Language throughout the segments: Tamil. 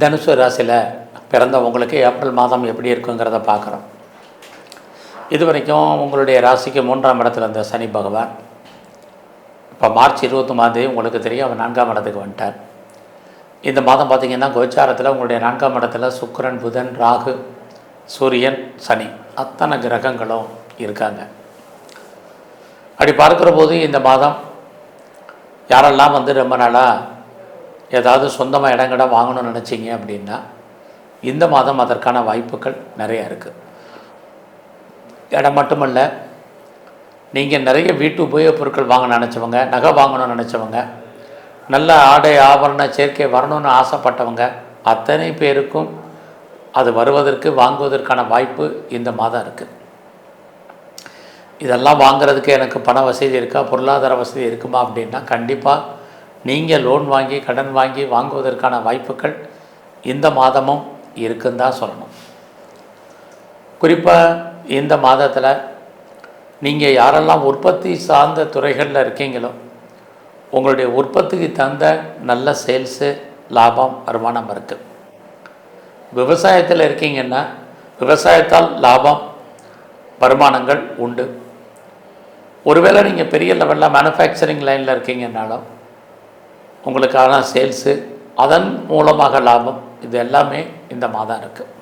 தனுசு ராசியில் பிறந்தவங்களுக்கு ஏப்ரல் மாதம் எப்படி இருக்குங்கிறத பார்க்குறோம். இது வரைக்கும் உங்களுடைய ராசிக்கு மூன்றாம் இடத்துல இருந்த சனி பகவான். இப்போ மார்ச் இருபத்தொம்பதாம் உங்களுக்கு தெரியும் அவர் நான்காம் இடத்துக்கு வந்துட்டார். இந்த மாதம் பார்த்திங்கன்னா கோச்சாரத்தில் உங்களுடைய நான்காம் இடத்துல சுக்கரன் புதன் ராகு சூரியன் சனி அத்தனை கிரகங்களும் இருக்காங்க. அப்படி பார்க்குற போது இந்த மாதம் யாரெல்லாம் வந்து ரொம்ப நாளாக ஏதாவது சொந்தமாக இடங்கட வாங்கணும்னு நினச்சிங்க அப்படின்னா இந்த மாதம் அதற்கான வாய்ப்புகள் நிறையா இருக்குது இடம் மட்டுமல்ல நீங்கள் நிறைய வீட்டு உபயோகப் பொருட்கள் வாங்க நினச்சவங்க நகை வாங்கணும்னு நினச்சவங்க நல்ல ஆடை ஆபரண சேர்க்கை வரணும்னு ஆசைப்பட்டவங்க அத்தனை பேருக்கும் அது வருவதற்கு வாங்குவதற்கான வாய்ப்பு இந்த மாதம் இருக்குது இதெல்லாம் வாங்குறதுக்கு எனக்கு பண வசதி இருக்கா பொருளாதார வசதி இருக்குமா அப்படின்னா கண்டிப்பாக நீங்கள் லோன் வாங்கி கடன் வாங்கி வாங்குவதற்கான வாய்ப்புகள் இந்த மாதமும் இருக்குன்னு தான் சொல்லணும். குறிப்பாக இந்த மாதத்தில் நீங்கள் யாரெல்லாம் உற்பத்தி சார்ந்த துறைகளில் இருக்கீங்களோ உங்களுடைய உற்பத்திக்கு தகுந்த நல்ல சேல்ஸு லாபம் வருமானம் இருக்குது விவசாயத்தில் இருக்கீங்கன்னா விவசாயத்தால் லாபம் வருமானங்கள் உண்டு. ஒருவேளை நீங்கள் பெரிய லெவலில் மேனுஃபேக்சரிங் லைனில் இருக்கீங்கன்னாலும் உங்களுக்கான சேல்ஸு அதன் மூலமாக லாபம் இது எல்லாமே இந்த மாதம் இருக்குது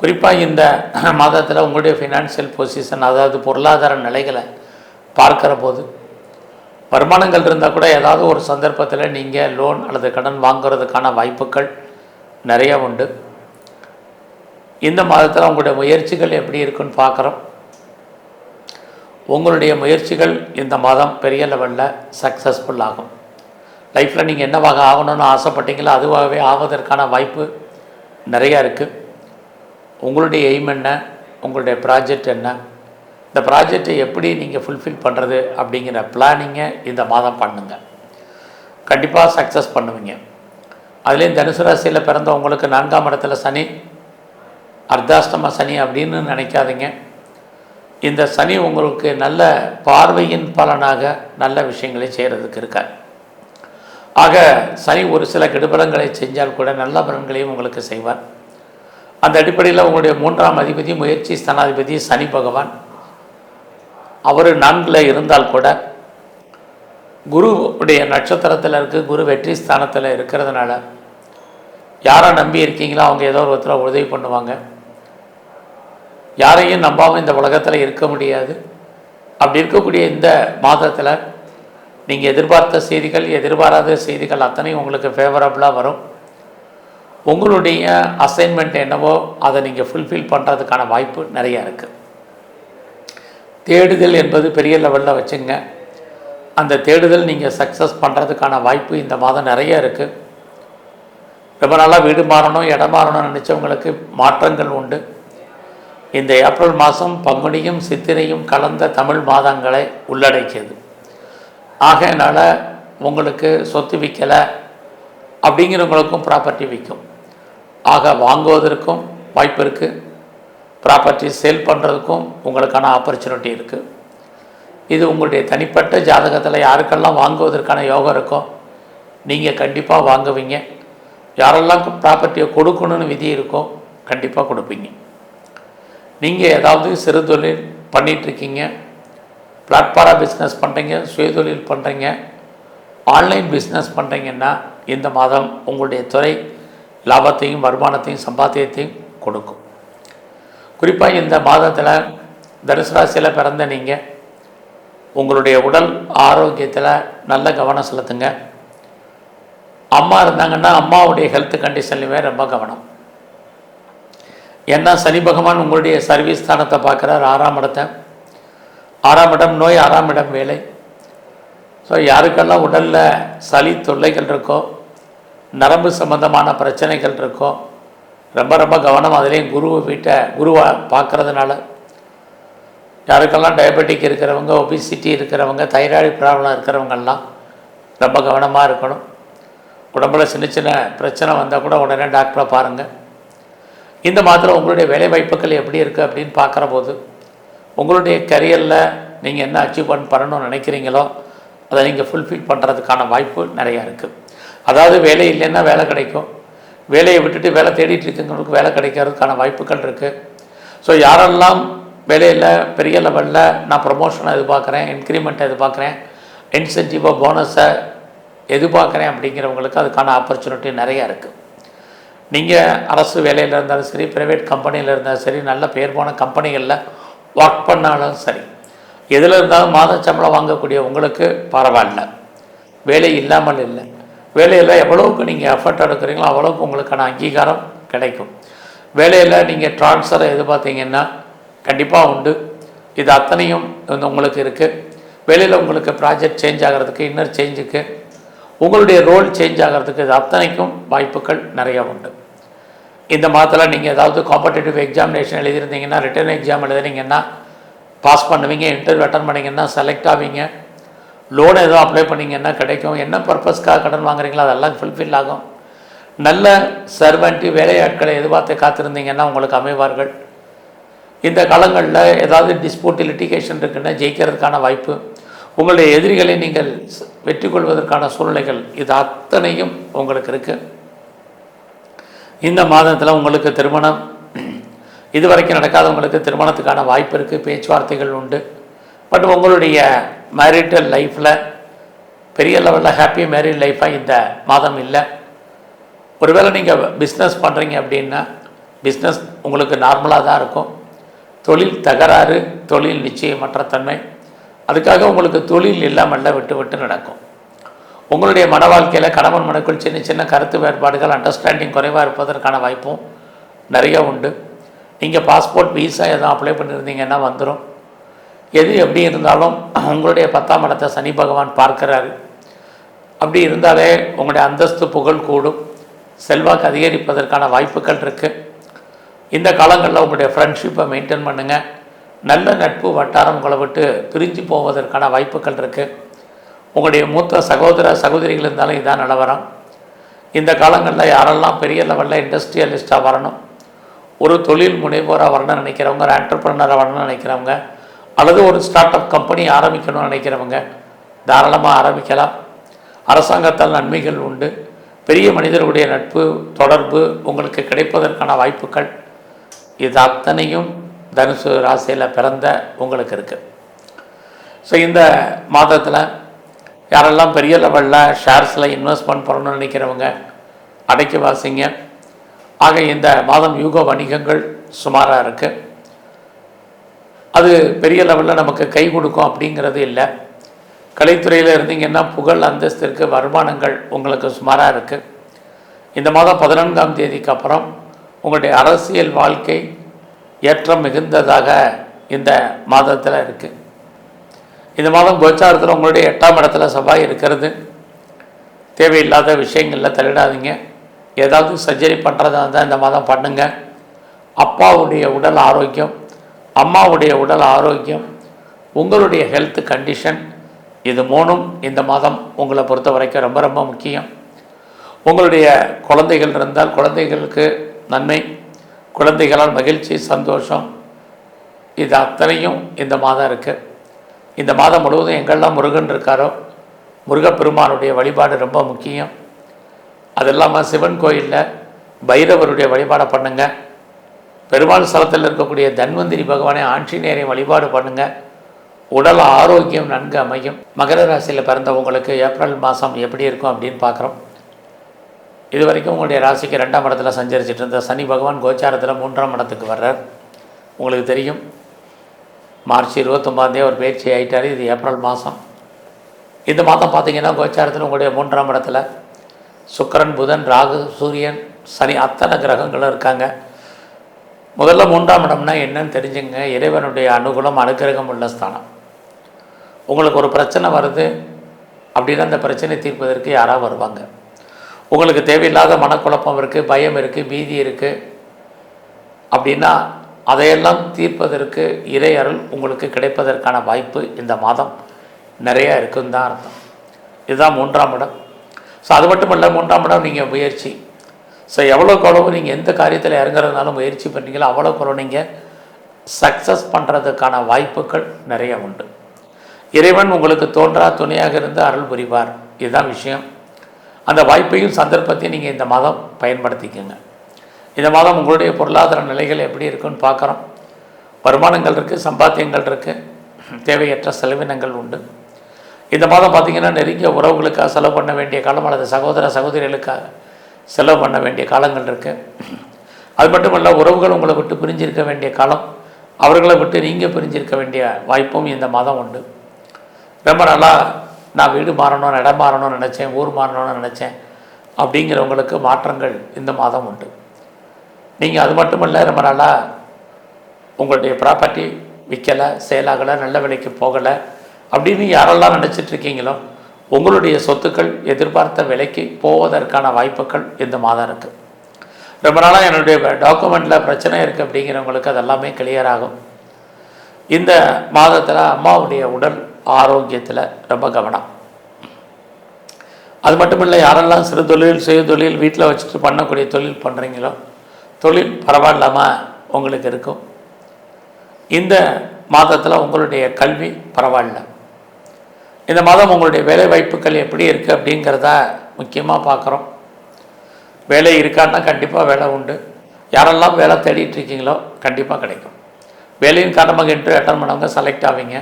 குறிப்பாக இந்த மாதத்தில் உங்களுடைய ஃபினான்ஷியல் பொசிஷன் அதாவது பொருளாதார நிலைகளை பார்க்குற போது வருமானங்கள் இருந்தால் கூட ஏதாவது ஒரு சந்தர்ப்பத்தில் நீங்கள் லோன் அல்லது கடன் வாங்குறதுக்கான வாய்ப்புகள் நிறைய உண்டு. இந்த மாதத்தில் உங்களுடைய முயற்சிகள் எப்படி இருக்குன்னு பார்க்குறோம். உங்களுடைய முயற்சிகள் இந்த மாதம் பெரிய லெவலில் சக்ஸஸ்ஃபுல் ஆகும். லைஃப்பில் நீங்கள் என்னவாக ஆகணும்னு ஆசைப்பட்டீங்களோ அதுவாகவே ஆவதற்கான வாய்ப்பு நிறையா இருக்குது உங்களுடைய எய்ம் என்ன? உங்களுடைய ப்ராஜெக்ட் என்ன? இந்த ப்ராஜெக்டை எப்படி நீங்கள் ஃபுல்ஃபில் பண்ணுறது அப்படிங்கிற பிளானிங்கை இந்த மாதம் பண்ணுங்கள் கண்டிப்பாக சக்ஸஸ் பண்ணுவீங்க. அதுலேயும் தனுசு ராசியில் பிறந்த உங்களுக்கு நான்காம் இடத்துல சனி அர்த்தாஷ்டம சனி அப்படின்னு நினைக்காதீங்க. இந்த சனி உங்களுக்கு நல்ல பார்வையின் பலனாக நல்ல விஷயங்களை செய்கிறதுக்கு இருக்கார். ஆக சனி ஒரு சில கெடுபலங்களை செஞ்சால் கூட நல்ல பலன்களையும் உங்களுக்கு செய்வார். அந்த அடிப்படையில் உங்களுடைய மூன்றாம் அதிபதி முயற்சி ஸ்தானாதிபதி சனி பகவான். அவர் நான்கில் இருந்தால் கூட குருவுடைய நட்சத்திரத்தில் இருக்குது குரு வெற்றி ஸ்தானத்தில் இருக்கிறதுனால யாரை நம்பி இருக்கீங்களோ அவங்க ஏதோ ஒரு ஒருத்தர் உதவி பண்ணுவாங்க. யாரையும் நம்பாமல் இந்த உலகத்தில் இருக்க முடியாது. அப்படி இருக்கக்கூடிய இந்த மாதத்தில் நீங்கள் எதிர்பார்த்த செய்திகள் எதிர்பாராத செய்திகள் அத்தனையும் உங்களுக்கு ஃபேவரபுளாக வரும். உங்களுடைய அசைன்மெண்ட் என்னவோ அதை நீங்கள் ஃபுல்ஃபில் பண்ணுறதுக்கான வாய்ப்பு நிறையா இருக்குது தேடுதல் என்பது பெரிய லெவலில் வச்சுங்க. அந்த தேடுதல் நீங்கள் சக்ஸஸ் பண்ணுறதுக்கான வாய்ப்பு இந்த மாதம் நிறைய இருக்குது ரொம்ப நாளாக வீடு மாறணும் இடம் மாறணும்னு நினச்சவங்களுக்கு மாற்றங்கள் உண்டு. இந்த ஏப்ரல் மாதம் பங்குனியும் சித்திரையும் கலந்த தமிழ் மாதங்களை உள்ளடக்கியது. ஆகையினால உங்களுக்கு சொத்து விற்கலை அப்படிங்கிறவங்களுக்கும் ப்ராப்பர்ட்டி விற்கும் ஆக வாங்குவதற்கும் வாய்ப்பு இருக்குது ப்ராப்பர்ட்டி சேல் பண்ணுறதுக்கும் உங்களுக்கான ஆப்பர்ச்சுனிட்டி இருக்குது இது உங்களுடைய தனிப்பட்ட ஜாதகத்தில் யாருக்கெல்லாம் வாங்குவதற்கான யோகம் இருக்கோ நீங்கள் கண்டிப்பாக வாங்குவீங்க. யாரெல்லாம் ப்ராப்பர்ட்டியை கொடுக்கணும்னு விதி இருக்கோ கண்டிப்பாக கொடுப்பீங்க. நீங்கள் ஏதாவது சிறு தொழில் பண்ணிகிட்ருக்கீங்க பிளாட்ஃபாராக பிஸ்னஸ் பண்ணுறீங்க சுயதொழில் பண்ணுறீங்க ஆன்லைன் பிஸ்னஸ் பண்ணுறீங்கன்னா இந்த மாதம் உங்களுடைய துறை லாபத்தையும் வருமானத்தையும் சம்பாத்தியத்தையும் கொடுக்கும். குறிப்பாக இந்த மாதத்தில் தனுசுராசியில் பிறந்த நீங்கள் உங்களுடைய உடல் ஆரோக்கியத்தில் நல்ல கவனம் செலுத்துங்க. அம்மா இருந்தாங்கன்னா அம்மாவுடைய ஹெல்த் கண்டிஷன்லையுமே ரொம்ப கவனம். ஏன்னா சனி பகவான் உங்களுடைய சர்வீஸ் ஸ்தானத்தை பார்க்குறார் ஆறாம் இடத்தை. ஆறாம் இடம் நோய் ஆறாம் இடம் வேலை. ஸோ யாருக்கெல்லாம் உடலில் சளி தொல்லைகள் இருக்கோ நரம்பு சம்பந்தமான பிரச்சனைகள் இருக்கோ ரொம்ப ரொம்ப கவனம் அதுலேயும் குரு வீட்டை குருவை பார்க்குறதுனால யாருக்கெல்லாம் டயபெட்டிக் இருக்கிறவங்க ஒபிசிட்டி இருக்கிறவங்க தைராய்டு ப்ராப்ளம் இருக்கிறவங்கெல்லாம் ரொம்ப கவனமாக இருக்கணும். உடம்புல சின்ன சின்ன பிரச்சனை வந்தால் கூட உடனே டாக்டரை பாருங்கள் இந்த மாதத்தில் உங்களுடைய வேலை வாய்ப்புகள் எப்படி இருக்குது அப்படின்னு பார்க்குற போது உங்களுடைய கரியரில் நீங்கள் என்ன அச்சீவ்மெண்ட் பண்ணணும்னு நினைக்கிறீங்களோ அதை நீங்கள் ஃபுல்ஃபில் பண்ணுறதுக்கான வாய்ப்பு நிறையா இருக்குது அதாவது வேலை இல்லைன்னா வேலை கிடைக்கும். வேலையை விட்டுட்டு வேலை தேடிட்டு இருக்கவங்களுக்கு வேலை கிடைக்கிறதுக்கான வாய்ப்புகள் இருக்குது ஸோ யாரெல்லாம் வேலையில் பெரிய லெவலில் நான் ப்ரொமோஷனை எதிர்பார்க்குறேன் இன்க்ரிமெண்ட்டை எதிர்பார்க்குறேன் இன்சென்டிவோ போனஸை எதிர்பார்க்குறேன் அப்படிங்கிறவங்களுக்கு அதுக்கான ஆப்பர்ச்சுனிட்டி நிறையா இருக்குது நீங்கள் அரசு வேலையில் இருந்தாலும் சரி ப்ரைவேட் கம்பெனியில் இருந்தாலும் சரி நல்ல பேர் போன கம்பெனிகளில் ஒர்க் பண்ணாலும் சரி. எதில் இருந்தாலும் மாத சம்பளம் வாங்கக்கூடிய உங்களுக்கு பரவாயில்ல. வேலை இல்லாமல் இல்லை. வேலையில் எவ்வளவுக்கு நீங்கள் எஃபர்ட் எடுக்கிறீங்களோ அவ்வளோக்கு உங்களுக்கான அங்கீகாரம் கிடைக்கும். வேலையில் நீங்கள் ட்ரான்ஸ்ஃபரை எதிர்பார்த்தீங்கன்னா கண்டிப்பாக உண்டு. இது அத்தனையும் வந்து உங்களுக்கு இருக்குது வேலையில் உங்களுக்கு ப்ராஜெக்ட் சேஞ்ச் ஆகிறதுக்கு இன்னர் சேஞ்சுக்கு உங்களுடைய ரோல் சேஞ்ச் ஆகிறதுக்கு இது அத்தனைக்கும் வாய்ப்புகள் நிறையா உண்டு. இந்த மாதத்தில் நீங்கள் ஏதாவது காம்படேட்டிவ் எக்ஸாமினேஷன் எழுதியிருந்தீங்கன்னா ரிட்டர்ன் எக்ஸாம் எழுதுனீங்கன்னா பாஸ் பண்ணுவீங்க இன்டர்வியூ அட்டன் பண்ணிங்கன்னா செலக்ட் ஆவீங்க. லோன் எதுவும் அப்ளை பண்ணிங்கன்னா கிடைக்கும். என்ன பர்பஸ்க்காக கடன் வாங்குறீங்களோ அதெல்லாம் ஃபுல்ஃபில் ஆகும். நல்ல சர்வெண்ட்டு வேலையாட்களை எதிர்பார்த்து காத்திருந்தீங்கன்னா உங்களுக்கு அமைவார்கள். இந்த காலங்களில் ஏதாவது டிஸ்பியூட் லிட்டிகேஷன் இருக்குன்னா ஜெயிக்கிறதுக்கான வாய்ப்பு. உங்களுடைய எதிரிகளை நீங்கள் வெற்றி கொள்வதற்கான சூழ்நிலைகள் இது அத்தனையும் உங்களுக்கு இருக்குது இந்த மாதத்தில் உங்களுக்கு திருமணம். இதுவரைக்கும் நடக்காதவங்களுக்கு திருமணத்துக்கான வாய்ப்பு இருக்குது பேச்சுவார்த்தைகள் உண்டு. பட் உங்களுடைய மேரிட்டல் லைஃப்பில் பெரிய லெவலில் ஹாப்பி மேரிட் லைஃபாக இந்த மாதம் இல்லை. ஒருவேளை நீங்கள் பிஸ்னஸ் பண்ணுறீங்க அப்படின்னா பிஸ்னஸ் உங்களுக்கு நார்மலாக தான் இருக்கும். தொழில் தகராறு தொழில் நிச்சயமற்ற தன்மை. அதுக்காக உங்களுக்கு தொழில் இல்லாமல் விட்டு விட்டு நடக்கும். உங்களுடைய மன வாழ்க்கையில் கணவன் மனுக்குள் சின்ன சின்ன கருத்து வேறுபாடுகள் அண்டர்ஸ்டாண்டிங் குறைவாக இருப்பதற்கான வாய்ப்பும் நிறைய உண்டு. நீங்கள் பாஸ்போர்ட் விசா எதுவும் அப்ளை பண்ணியிருந்தீங்கன்னா வந்துடும் எது எப்படி இருந்தாலும் உங்களுடைய பத்தாம் இடத்தை சனி பகவான் பார்க்கிறாரு. அப்படி இருந்தாலே உங்களுடைய அந்தஸ்து புகழ் கூடும். செல்வாக்கு அதிகரிப்பதற்கான வாய்ப்புகள் இருக்குது இந்த காலங்களில் உங்களுடைய ஃப்ரெண்ட்ஷிப்பை மெயின்டைன் பண்ணுங்கள் நல்ல நட்பு வட்டாரம் உங்களை விட்டு பிரிஞ்சு போவதற்கான வாய்ப்புகள் இருக்குது உங்களுடைய மூத்த சகோதர சகோதரிகள் இருந்தாலும் இதான் நிலவரம். இந்த காலங்களில் யாரெல்லாம் பெரிய லெவலில் இண்டஸ்ட்ரியலிஸ்ட்டாக வரணும் ஒரு தொழில் முனைவோராக வரணும்னு நினைக்கிறவங்க ஒரு ஆண்டர்பிரனராக வரணும்னு நினைக்கிறவங்க அல்லது ஒரு ஸ்டார்ட் அப் கம்பெனி ஆரம்பிக்கணும்னு நினைக்கிறவங்க தாராளமாக ஆரம்பிக்கலாம். அரசாங்கத்தால் நன்மைகள் உண்டு. பெரிய மனிதர்களுடைய நட்பு தொடர்பு உங்களுக்கு கிடைப்பதற்கான வாய்ப்புகள் இது அத்தனையும் தனுசு ராசியில் பிறந்த உங்களுக்கு இருக்குது ஸோ இந்த மாதத்தில் யாரெல்லாம் பெரிய லெவலில் ஷேர்ஸில் இன்வெஸ்ட்மெண்ட் பண்ணணும்னு நினைக்கிறவங்க அடைக்க வாசிங்க. ஆக இந்த மாதம் யூக வணிகங்கள் சுமாராக இருக்குது அது பெரிய லெவலில் நமக்கு கை கொடுக்கும் அப்படிங்கிறது இல்லை. கலைத்துறையில் இருந்தீங்கன்னா புகழ் அந்தஸ்திற்கு வருமானங்கள் உங்களுக்கு சுமாராக இருக்குது இந்த மாதம் பதினான்காம் தேதிக்கு அப்புறம் உங்களுடைய அரசியல் வாழ்க்கை ஏற்றம் மிகுந்ததாக இந்த மாதத்தில் இருக்குது இந்த மாதம் கோச்சாரத்தில் உங்களுடைய எட்டாம் இடத்துல செவ்வாய் இருக்கிறது. தேவையில்லாத விஷயங்களில் தள்ளிடாதீங்க. ஏதாவது சர்ஜரி பண்ணுறதா இருந்தால் இந்த மாதம் பண்ணுங்க. அப்பாவுடைய உடல் ஆரோக்கியம் அம்மாவுடைய உடல் ஆரோக்கியம் உங்களுடைய ஹெல்த் கண்டிஷன் இது மூணும் இந்த மாதம் உங்களை பொறுத்த வரைக்கும் ரொம்ப ரொம்ப முக்கியம். உங்களுடைய குழந்தைகள் இருந்தால் குழந்தைகளுக்கு நன்மை குழந்தைகளால் மகிழ்ச்சி சந்தோஷம். இது அத்தனையும் இந்த மாதம் இருக்குது இந்த மாதம் முழுவதும் எங்கெல்லாம் முருகன் இருக்காரோ முருகப்பெருமானுடைய வழிபாடு ரொம்ப முக்கியம். அது இல்லாமல் சிவன் கோயிலில் பைரவருடைய வழிபாடை பண்ணுங்கள் பெருமாள் ஸ்தலத்தில் இருக்கக்கூடிய தன்வந்திரி பகவானை ஆஞ்சநேயரை வழிபாடு பண்ணுங்கள் உடல் ஆரோக்கியம் நன்கு அமையும். மகர ராசியில் பிறந்தவங்களுக்கு ஏப்ரல் மாதம் எப்படி இருக்கும் அப்படின்னு பார்க்குறோம். இது வரைக்கும் உங்களுடைய ராசிக்கு ரெண்டாம் இடத்துல சஞ்சரிச்சிட்டு இருந்த சனி பகவான் கோச்சாரத்தில் மூன்றாம் இடத்துக்கு வர்றார். உங்களுக்கு தெரியும். மார்ச் இருபத்தொம்பாந்தே ஒரு பயிற்சி ஆகிட்டார் இது ஏப்ரல் மாதம். இந்த மாதம் பார்த்தீங்கன்னா கோச்சாரத்தில் உங்களுடைய மூன்றாம் இடத்துல சுக்கிரன் புதன் ராகு சூரியன் சனி அத்தனை கிரகங்களும் இருக்காங்க. முதல்ல மூன்றாம் இடம்னா என்னன்னு தெரிஞ்சுங்க. இறைவனுடைய அனுகூலம் அனுக்கிரகம் உள்ள ஸ்தானம். உங்களுக்கு ஒரு பிரச்சனை வருது அப்படின்னா அந்த பிரச்சனை தீர்ப்பதற்கு யாராவது வருவாங்க? உங்களுக்கு தேவையில்லாத மனக்குழப்பம் இருக்குது பயம் இருக்குது பீதி இருக்குது அப்படின்னா அதையெல்லாம் தீர்ப்பதற்கு இறை அருள் உங்களுக்கு கிடைப்பதற்கான வாய்ப்பு இந்த மாதம் நிறையா இருக்குன்னு தான் அர்த்தம். இதுதான் மூன்றாம் இடம். ஸோ அது மட்டும் இல்லை மூன்றாம் இடம் நீங்கள் முயற்சி. ஸோ எவ்வளோக்கு அளவு நீங்கள் எந்த காரியத்தில் இறங்குறதுனாலும் முயற்சி பண்ணீங்களோ அவ்வளோக்கு எவ்வளோ நீங்கள் சக்ஸஸ் பண்ணுறதுக்கான வாய்ப்புகள் நிறைய உண்டு. இறைவன் உங்களுக்கு தோன்றா துணையாக இருந்து அருள் புரிவார். இதுதான் விஷயம். அந்த வாய்ப்பையும் சந்தர்ப்பத்தையும் நீங்கள் இந்த மாதம் பயன்படுத்திக்கோங்க. இந்த மாதம் உங்களுடைய பொருளாதார நிலைகள் எப்படி இருக்குன்னு பார்க்குறோம். வருமானங்கள் இருக்குது சம்பாத்தியங்கள் இருக்குது தேவையற்ற செலவினங்கள் உண்டு. இந்த மாதம் பார்த்திங்கன்னா நெருங்கிய உறவுகளுக்காக செலவு பண்ண வேண்டிய காலம் அல்லது சகோதர சகோதரிகளுக்காக செலவு பண்ண வேண்டிய காலங்கள் இருக்குது அது மட்டும் இல்லை உறவுகள் உங்களை விட்டு பிரிஞ்சிருக்க வேண்டிய காலம் அவர்களை விட்டு நீங்கள் பிரிஞ்சிருக்க வேண்டிய வாய்ப்பும் இந்த மாதம் உண்டு. ரொம்ப நல்லா நான் வீடு மாறணும் இடம் மாறணும்னு நினச்சேன் ஊர் மாறணும்னு நினச்சேன் அப்படிங்கிறவங்களுக்கு மாற்றங்கள் இந்த மாதம் உண்டு. நீங்கள் அது மட்டும் இல்லை ரொம்ப நாளாக உங்களுடைய ப்ராப்பர்ட்டி விற்கலை சேலாகலை நல்ல விலைக்கு போகலை அப்படின்னு யாரெல்லாம் நினச்சிட்டு இருக்கீங்களோ உங்களுடைய சொத்துக்கள் எதிர்பார்த்த விலைக்கு போவதற்கான வாய்ப்புகள் இந்த மாதம் இருக்குது ரொம்ப நாளாக என்னுடைய டாக்குமெண்ட்டில் பிரச்சனை இருக்குது அப்படிங்கிறவங்களுக்கு அதெல்லாமே கிளியர் ஆகும். இந்த மாதத்தில் அம்மாவுடைய உடல் ஆரோக்கியத்தில் ரொம்ப கவனம். அது மட்டும் இல்லை யாரெல்லாம் சிறு தொழில் சுய தொழில் வீட்டில் வச்சுட்டு பண்ணக்கூடிய தொழில் பண்ணுறீங்களோ தொழில் பரவாயில்லாமல் உங்களுக்கு இருக்கும். இந்த மாதத்தில் உங்களுடைய கல்வி பரவாயில்ல. இந்த மாதம் உங்களுடைய வேலை வாய்ப்புகள் எப்படி இருக்குது அப்படிங்கிறத முக்கியமாக பார்க்குறோம் வேலை இருக்கான்னா கண்டிப்பாக வேலை உண்டு. யாரெல்லாம் வேலை தேடிட்டு இருக்கீங்களோ கண்டிப்பாக கிடைக்கும். வேலையின் காரணமாக இன்டர்வியூ அட்டன் பண்ணவங்க செலக்ட் ஆவீங்க.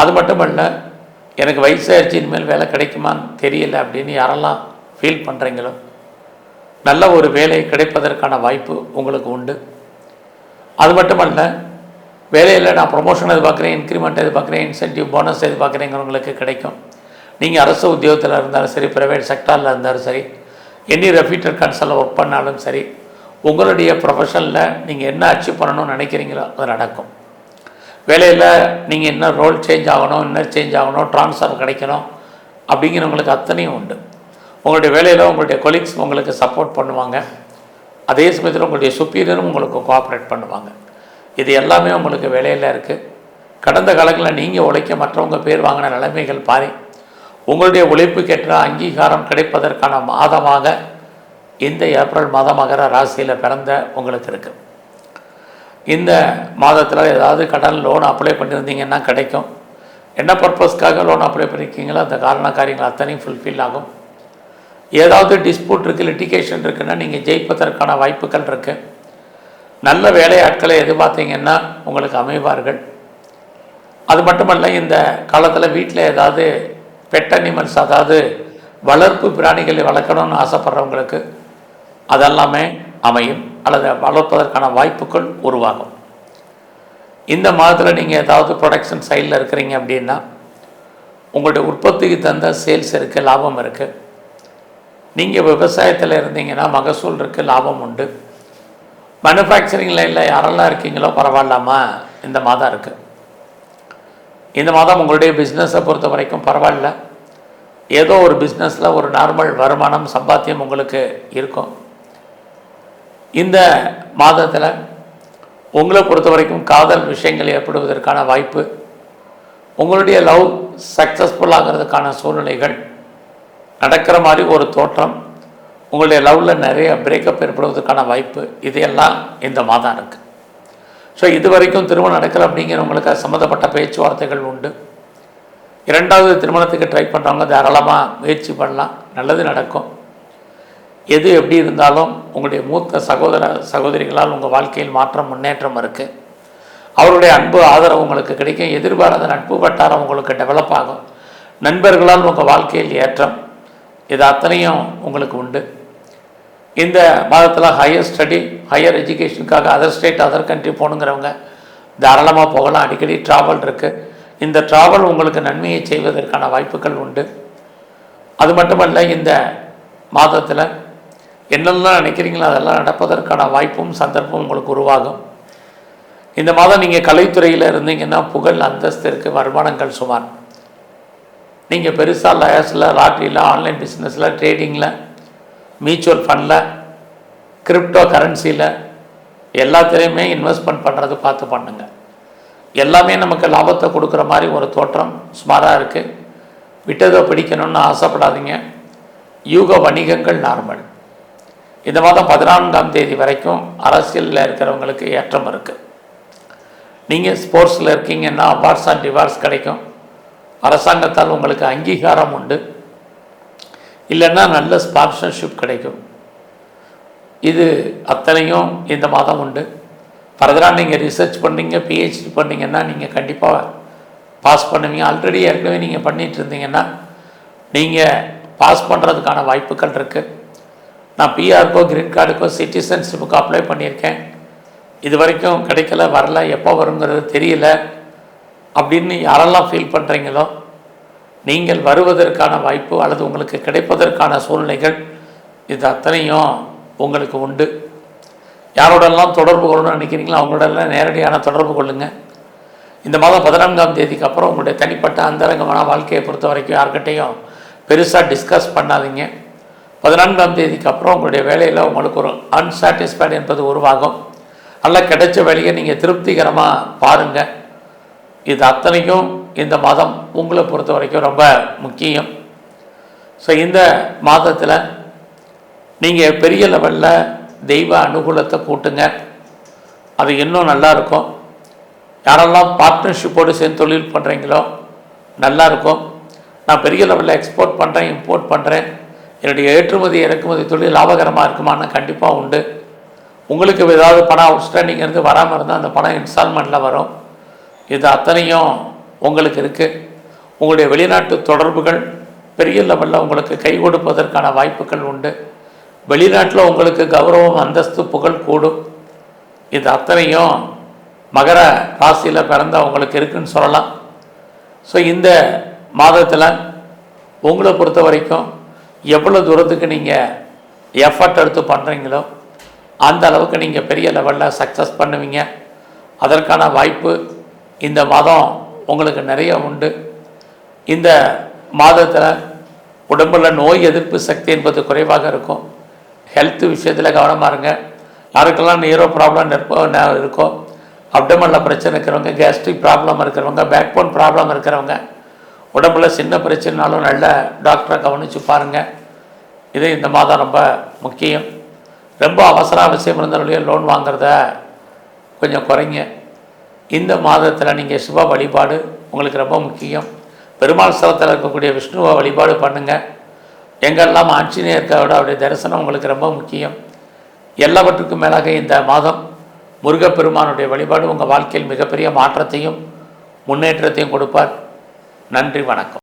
அது மட்டும் இல்லை எனக்கு வயசாகிடுச்சு இனிமேல் வேலை கிடைக்குமான்னு தெரியல அப்படின்னு யாரெல்லாம் ஃபீல் பண்ணுறீங்களோ நல்ல ஒரு வேலை கிடைப்பதற்கான வாய்ப்பு உங்களுக்கு உண்டு. அது மட்டுமல்ல வேலையில் நான் ப்ரொமோஷன் எதிர்பார்க்குறேன் இன்க்ரிமெண்ட் எதிர்பார்க்குறேன் இன்சென்டிவ் போனஸ் எதிர்பார்க்குறேங்கிறவங்களுக்கு கிடைக்கும். நீங்கள் அரசு உத்தியோகத்தில் இருந்தாலும் சரி ப்ரைவேட் செக்டாரில் இருந்தாலும் சரி எனி ரெஃபீட்டர் கன்சலில் ஒர்க் பண்ணாலும் சரி உங்களுடைய ப்ரொஃபஷனில் நீங்கள் என்ன அச்சீவ் பண்ணணும்னு நினைக்கிறீங்களோ அது நடக்கும். வேலையில் நீங்கள் என்ன ரோல் சேஞ்ச் ஆகணும் என்ன சேஞ்ச் ஆகணும் ட்ரான்ஸ்ஃபர் கிடைக்கணும் அப்படிங்கிறவங்களுக்கு அத்தனையும் உண்டு. உங்களுடைய வேலையில் உங்களுடைய கொலீக்ஸ் உங்களுக்கு சப்போர்ட் பண்ணுவாங்க. அதே சமயத்தில் உங்களுடைய சுப்பீரியரும் உங்களுக்கு கோஆப்ரேட் பண்ணுவாங்க. இது எல்லாமே உங்களுக்கு வேலையில் இருக்குது கடந்த காலங்களில் நீங்கள் உழைக்க மற்றவங்க பேர் வாங்கின நிலைமைகள் பாரி. உங்களுடைய உழைப்புக்கேற்ற அங்கீகாரம் கிடைப்பதற்கான மாதமாக இந்த ஏப்ரல் மாதம் மகர ராசியில் பிறந்த உங்களுக்கு இருக்குது இந்த மாதத்தில் ஏதாவது கடன் லோன் அப்ளை பண்ணியிருந்தீங்கன்னா கிடைக்கும். என்ன பர்பஸ்க்காக லோன் அப்ளை பண்ணியிருக்கீங்களோ அந்த காரண காரியங்கள் அத்தனையும் ஃபுல்ஃபில் ஆகும். ஏதாவது டிஸ்பியூட் இருக்குது லிட்டிகேஷன் இருக்குன்னா நீங்கள் ஜெயிப்பதற்கான வாய்ப்புகள் இருக்குது நல்ல வேலையாட்களை எதிர்பார்த்தீங்கன்னா உங்களுக்கு அமைவார்கள். அது மட்டுமல்ல இந்த காலத்தில் வீட்டில் ஏதாவது பெட் அனிமல்ஸ் அதாவது வளர்ப்பு பிராணிகளை வளர்க்கணும்னு ஆசைப்படுறவங்களுக்கு அதெல்லாமே அமையும் அல்லது வளர்ப்பதற்கான வாய்ப்புகள் உருவாகும். இந்த மாதத்தில் நீங்கள் ஏதாவது ப்ரொடக்ஷன் சைடில் இருக்கிறீங்க அப்படின்னா உங்களுடைய உற்பத்திக்கு தந்த சேல்ஸ் இருக்குது லாபம் இருக்குது நீங்கள் விவசாயத்தில் இருந்தீங்கன்னா மகசூல் இருக்குது லாபம் உண்டு. மேனுஃபேக்சரிங் லைனில் யாரெல்லாம் இருக்கீங்களோ பரவாயில்லாமா இந்த மாதம் இருக்குது இந்த மாதம் உங்களுடைய பிஸ்னஸை பொறுத்த வரைக்கும் பரவாயில்ல. ஏதோ ஒரு பிஸ்னஸில் ஒரு நார்மல் வருமானம் சம்பாத்தியம் உங்களுக்கு இருக்கும். இந்த மாதத்தில் உங்களை பொறுத்த வரைக்கும் காதல் விஷயங்கள் ஏற்படுவதற்கான வாய்ப்பு உங்களுடைய லவ் சக்ஸஸ்ஃபுல் ஆகிறதுக்கான சூழ்நிலைகள் நடக்கிற மாதிரி ஒரு தோற்றம் உங்களுடைய லவ்வில் நிறைய பிரேக்கப் ஏற்படுவதற்கான வாய்ப்பு இதையெல்லாம் இந்த மாதம் இருக்குது ஸோ இது வரைக்கும் திருமணம் நடக்கிற அப்படிங்கிறவங்களுக்கு அது சம்மந்தப்பட்ட பேச்சுவார்த்தைகள் உண்டு. இரண்டாவது திருமணத்துக்கு ட்ரை பண்ணுறவங்க தாராளமாக முயற்சி பண்ணலாம். நல்லது நடக்கும். எது எப்படி இருந்தாலும் உங்களுடைய மூத்த சகோதர சகோதரிகளால் உங்கள் வாழ்க்கையில் மாற்றம் முன்னேற்றம் இருக்குது அவருடைய அன்பு ஆதரவு உங்களுக்கு கிடைக்கும். எதிர்பாராத நட்பு வட்டாரம் உங்களுக்கு டெவலப் ஆகும். நண்பர்களால் உங்கள் வாழ்க்கையில் ஏற்றம். இது அத்தனையும் உங்களுக்கு உண்டு. இந்த மாதத்தில் ஹையர் ஸ்டடி ஹையர் எஜுகேஷனுக்காக அதர் ஸ்டேட் அதர் கண்ட்ரி போகணுங்கிறவங்க தாராளமாக போகலாம். அடிக்கடி ட்ராவல் இருக்குது இந்த ட்ராவல் உங்களுக்கு நன்மையை செய்வதற்கான வாய்ப்புகள் உண்டு. அது மட்டுமல்ல இந்த மாதத்தில் என்னெல்லாம் நினைக்கிறீங்களோ அதெல்லாம் நடப்பதற்கான வாய்ப்பும் சந்தர்ப்பமும் உங்களுக்கு உருவாகும். இந்த மாதம் நீங்கள் கலைத்துறையில் இருந்தீங்கன்னா புகழ் அந்தஸ்திற்கு வருமானங்கள் சுமார். நீங்கள் பெருசாக லயர்ஸில் லாட்ரியில் ஆன்லைன் பிஸ்னஸில் ட்ரேடிங்கில் மியூச்சுவல் ஃபண்டில் கிரிப்டோ கரன்சியில் எல்லாத்துலேயுமே இன்வெஸ்ட்மெண்ட் பண்ணுறது பார்த்து பண்ணுங்கள் எல்லாமே நமக்கு லாபத்தை கொடுக்குற மாதிரி ஒரு தோற்றம் சுமாராக இருக்குது விட்டதை பிடிக்கணும்னு ஆசைப்படாதீங்க. யூக வணிகங்கள் நார்மல். இந்த மாதம் பதினான்காம் தேதி வரைக்கும் அரசியலில் இருக்கிறவங்களுக்கு ஏற்றம் இருக்குது நீங்கள் ஸ்போர்ட்ஸில் இருக்கீங்கன்னா அவார்ட்ஸ் அண்ட் ரிவார்ட்ஸ் கிடைக்கும். அரசாங்கத்தால் உங்களுக்கு அங்கீகாரம் உண்டு. இல்லைன்னா நல்ல ஸ்பான்சர்ஷிப் கிடைக்கும். இது அத்தனையும் இந்த மாதம் உண்டு. ஃபர்தராக நீங்கள் ரிசர்ச் பண்ணீங்க பிஹெச்டி பண்ணீங்கன்னா நீங்கள் கண்டிப்பாக பாஸ் பண்ணுவீங்க. ஆல்ரெடி ஏற்கனவே நீங்கள் பண்ணிகிட்டு இருந்தீங்கன்னா நீங்கள் பாஸ் பண்ணுறதுக்கான வாய்ப்புகள் இருக்குது நான் பிஆர்க்கோ கிரீன் கார்டுக்கோ சிட்டிசன்ஷிப்புக்கோ அப்ளை பண்ணியிருக்கேன். இது வரைக்கும் கிடைக்கல வரல எப்போ வருங்கிறது தெரியல. அப்படின்னு யாரெல்லாம் ஃபீல் பண்ணுறீங்களோ நீங்கள் வருவதற்கான வாய்ப்பு அல்லது உங்களுக்கு கிடைப்பதற்கான சூழ்நிலைகள் இது அத்தனையும் உங்களுக்கு உண்டு. யாரோடெல்லாம் தொடர்பு கொள்ளணும்னு நினைக்கிறீங்களோ அவங்களோடெல்லாம் நேரடியான தொடர்பு கொள்ளுங்கள் இந்த மாதம் பதினான்காம் தேதிக்கு அப்புறம் உங்களுடைய தனிப்பட்ட அந்தரங்கமான வாழ்க்கையை பொறுத்த வரைக்கும் யார்கிட்டையும் பெருசாக டிஸ்கஸ் பண்ணாதீங்க. பதினான்காம் தேதிக்கு அப்புறம் உங்களுடைய வேலையில் உங்களுக்கு ஒரு அன்சாட்டிஸ்ஃபைடு என்பது உருவாகும். நல்லா கிடைச்ச வேலையை நீங்கள் திருப்திகரமாக பாருங்கள் இது அத்தனைக்கும் இந்த மாதம் உங்களை பொறுத்த வரைக்கும் ரொம்ப முக்கியம். ஸோ இந்த மாதத்தில் நீங்கள் பெரிய லெவலில் தெய்வ அனுகூலத்தை கூட்டுங்க. அது இன்னும் நல்லா இருக்கும். யாரெல்லாம் பார்ட்னர்ஷிப்போடு சேர்ந்து தொழில் பண்ணுறீங்களோ நல்லாயிருக்கும் நான் பெரிய லெவலில் எக்ஸ்போர்ட் பண்ணுறேன் இம்போர்ட் பண்ணுறேன் என்னுடைய ஏற்றுமதி இறக்குமதி தொழில் லாபகரமாக இருக்குமான்னு கண்டிப்பாக உண்டு. உங்களுக்கு ஏதாவது பணம் அவுட்ஸ்டாண்டிங் இருந்து வராமல் இருந்தால் அந்த பணம் இன்ஸ்டால்மெண்ட்டில் வரும். இது அத்தனையும் உங்களுக்கு இருக்குது உங்களுடைய வெளிநாட்டு தொடர்புகள் பெரிய லெவலில் உங்களுக்கு கை கொடுப்பதற்கான வாய்ப்புகள் உண்டு. வெளிநாட்டில் உங்களுக்கு கௌரவம் அந்தஸ்து புகழ் கூடும். இது அத்தனையும் மகர ராசியில் பிறந்த உங்களுக்கு இருக்குன்னு சொல்லலாம். ஸோ இந்த மாதத்தில் உங்களை பொறுத்த வரைக்கும் எவ்வளோ தூரத்துக்கு நீங்கள் எஃபர்ட் எடுத்து பண்ணுறீங்களோ அந்த அளவுக்கு நீங்கள் பெரிய லெவலில் சக்ஸஸ் பண்ணுவீங்க. அதற்கான வாய்ப்பு இந்த மாதம் உங்களுக்கு நிறைய உண்டு. இந்த மாதத்தில் உடம்புல நோய் எதிர்ப்பு சக்தி என்பது குறைவாக இருக்கும். ஹெல்த் விஷயத்தில் கவனமாக இருங்க. யாருக்கெல்லாம் நீரோ ப்ராப்ளம் இருக்கோ அப்டமனில் பிரச்சனை இருக்கிறவங்க கேஸ்ட்ரிக் ப்ராப்ளம் இருக்கிறவங்க பேக் போன் ப்ராப்ளம் இருக்கிறவங்க உடம்புல சின்ன பிரச்சனைனாலும் நல்ல டாக்டரை கவனித்து பாருங்கள் இது இந்த மாதம் ரொம்ப முக்கியம். ரொம்ப அவசர அவசியம் இருந்தாலுடைய லோன் வாங்குறத கொஞ்சம் குறைங்க. இந்த மாதத்தில் நீங்கள் சிவ வழிபாடு உங்களுக்கு ரொம்ப முக்கியம். பெருமாள் ஸ்தலத்தில் இருக்கக்கூடிய விஷ்ணுவை வழிபாடு பண்ணுங்கள் எங்கெல்லாம் ஆஞ்சநேயர்காவோட அவருடைய தரிசனம் உங்களுக்கு ரொம்ப முக்கியம். எல்லாவற்றுக்கும் மேலாக இந்த மாதம் முருகப்பெருமானுடைய வழிபாடு உங்கள் வாழ்க்கையில் மிகப்பெரிய மாற்றத்தையும் முன்னேற்றத்தையும் கொடுப்பார். நன்றி வணக்கம்.